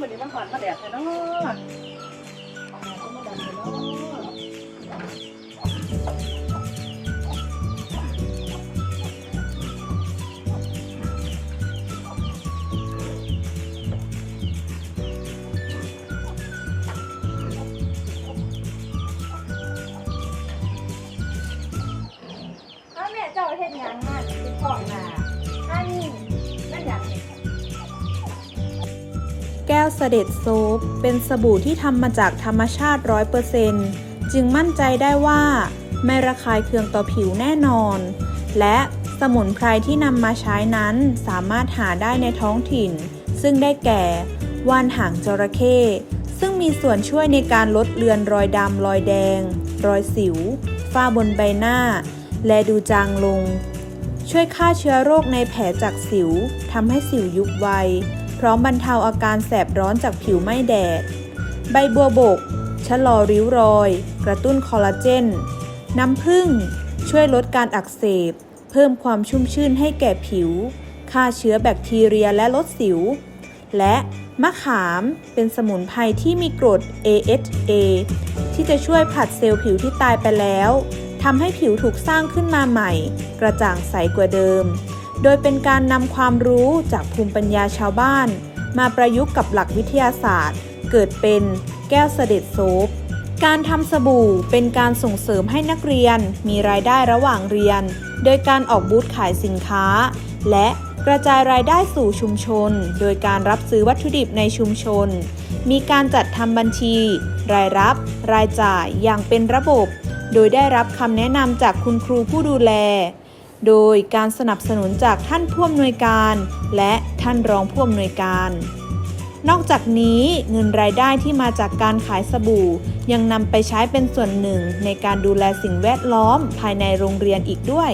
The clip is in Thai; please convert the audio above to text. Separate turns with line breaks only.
มันนี้มันหอนมาแดดเลยเนาะก็มาดันเลยเนาะถ้าแม่เจ้าเฮ็ดหยังมาเป็นพ่อนาอันนี้
แก้วเสด็จโซฟเป็นสบู่ที่ทำมาจากธรรมชาติ100%จึงมั่นใจได้ว่า ไม่ระคายเคืองต่อผิวแน่นอน และสมุนไพรที่นำมาใช้นั้นสามารถหาได้ในท้องถิ่น ซึ่งได้แก่ว่านหางจระเข้ซึ่งมีส่วนช่วยในการลดเลือนรอยดำรอยแดง รอยสิว ฝ้าบนใบหน้า และดูจางลง ช่วยฆ่าเชื้อโรคในแผลจากสิวทำให้สิวยุบไว พร้อมบรรเทาอาการแสบร้อนจากผิวไหม้แดด ใบบัวบก ชะลอริ้วรอย กระตุ้นคอลลาเจน น้ำผึ้ง ช่วยลดการอักเสบ เพิ่มความชุ่มชื่นให้แก่ผิว ฆ่าเชื้อแบคทีเรียและลดสิว และมะขามเป็นสมุนไพรที่มีกรด AHA ที่จะช่วยผลัดเซลล์ผิวที่ตายไปแล้วทำให้ผิวถูกสร้างขึ้นมาใหม่ กระจ่างใสกว่าเดิม โดยเป็นการนำความรู้จากภูมิปัญญาชาวบ้าน มาประยุกต์กับหลักวิทยาศาสตร์ เกิดเป็นแก้วเสด็จโซฟการทำสบู่เป็นการส่งเสริมให้นักเรียนมีรายได้ระหว่างเรียน โดยการออกบูธขายสินค้า และกระจายรายได้สู่ชุมชน โดยการรับซื้อวัตถุดิบในชุมชน มีการจัดทำบัญชี รายรับ รายจ่ายอย่างเป็นระบบ โดยได้รับคำแนะนำจากคุณครูผู้ดูแล โดยการสนับสนุนจากท่านผู้อำนวยการ และท่านรองผู้อำนวยการ นอกจากนี้เงินรายได้ที่มาจากการขายสบู่ ยังนำไปใช้เป็นส่วนหนึ่งในการดูแลสิ่งแวดล้อมภายในโรงเรียนอีกด้วย